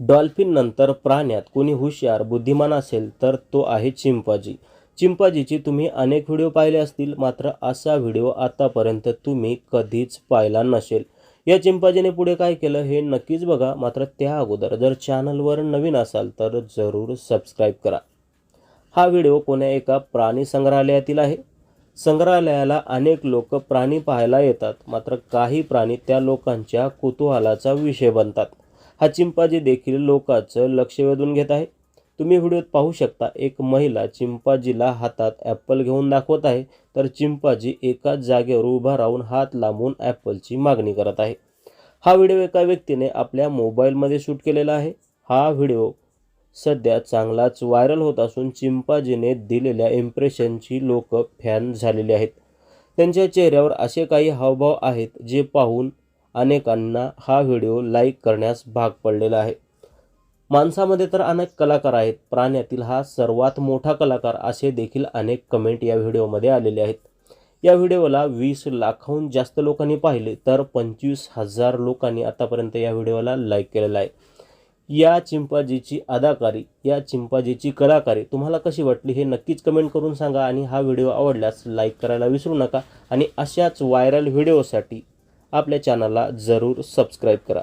Dolphin नंतर प्राण्यात कोणी हुशार बुद्धिमान असेल तर तो आहे चिंपाजी. चिंपाजीची तुम्ही अनेक व्हिडिओ पाहिले असतील मात्र असा व्हिडिओ आतापर्यंत तुम्ही कधीच पाहिला नसेल. या चिंपाजीने पुढे काय केलं हे नक्कीच बघा मात्र त्या अगोदर जर चॅनलवर नवीन असाल तर जरूर सबस्क्राईब करा. हा व्हिडिओ कोण्या एका प्राणी संग्रहालयातील आहे. संग्रहालयाला अनेक लोक प्राणी पाहायला येतात मात्र काही प्राणी त्या लोकांच्या कुतूहलाचा विषय बनतात. हा चिंपाजी देखील लोकांचं लक्ष वेधून घेत आहे. तुम्ही व्हिडिओत पाहू शकता एक महिला चिंपाजीला हातात ॲपल घेऊन दाखवत आहे. तर चिंपाजी एकाच जागेवर उभा राहून हात लांबून ॲपलची मागणी करत आहे. हा व्हिडिओ एका व्यक्तीने आपल्या मोबाईलमध्ये शूट केलेला आहे. हा व्हिडिओ सध्या चांगलाच व्हायरल होत असून चिंपाजीने दिलेल्या इम्प्रेशनची लोक फॅन झालेली आहेत. त्यांच्या चेहऱ्यावर असे काही हावभाव आहेत जे पाहून अनेकांना हा व्हिडिओ लाईक करण्यास भाग पडलेला आहे. माणसामध्ये तर अनेक कलाकार आहेत. प्राण्यातील हा सर्वात मोठा कलाकार असे देखील अनेक कमेंट या व्हिडिओमध्ये आलेले आहेत. या व्हिडिओला वीस लाखाहून जास्त लोकांनी पाहिले तर पंचवीस हजार लोकांनी आतापर्यंत या व्हिडिओला लाईक केलेला आहे. या चिंपाजीची अदाकारी या चिंपाजीची कलाकारी तुम्हाला कशी वाटली हे नक्कीच कमेंट करून सांगा आणि हा व्हिडिओ आवडल्यास लाईक करायला विसरू नका. आणि अशाच व्हायरल व्हिडिओसाठी आपल्या चॅनलला जरूर सबस्क्राईब करा.